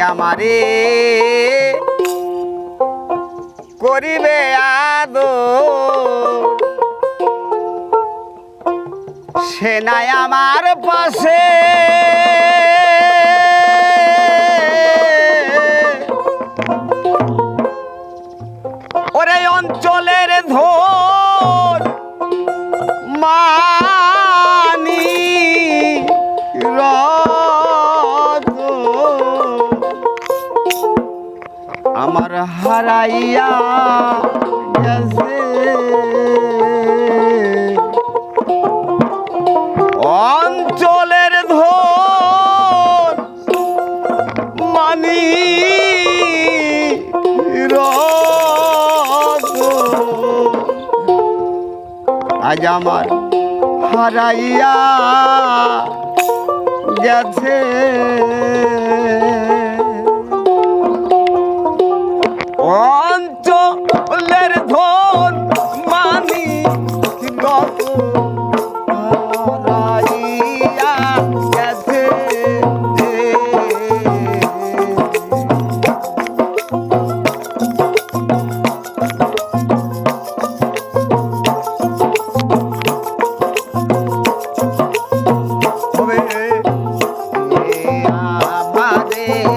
আমারে। করিবে আদ সে নাই আমার পাশে। আমার হারাইয়া অঞ্চলের ধর মানি আজ আমার হারাইয়া গেছে। রে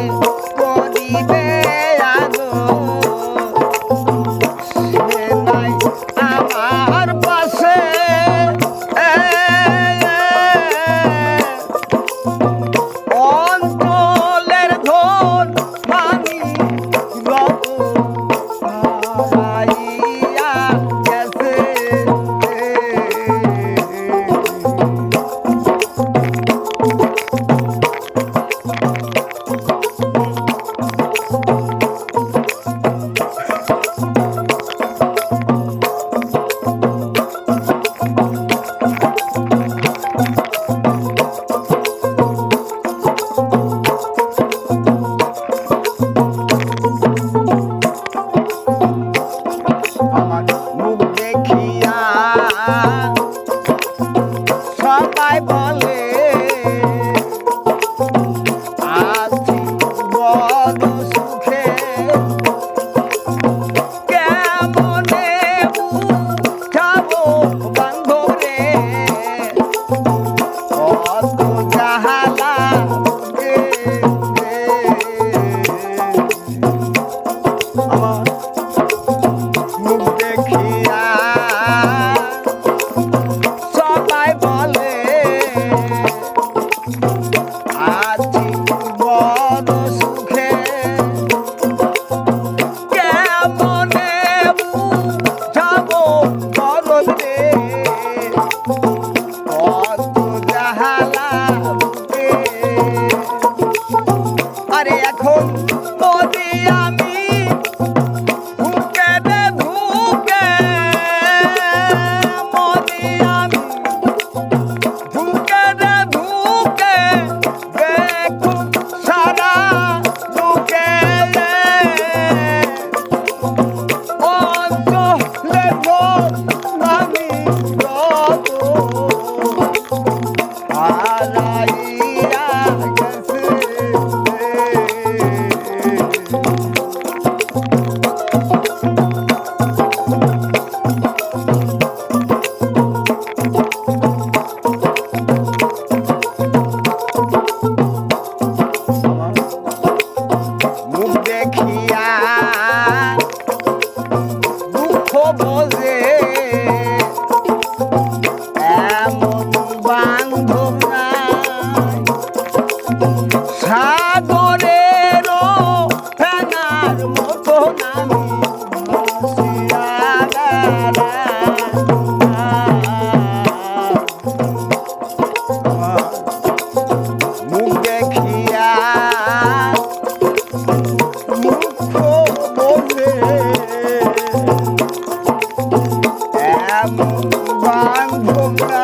বাংলা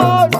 Lord.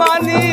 মানি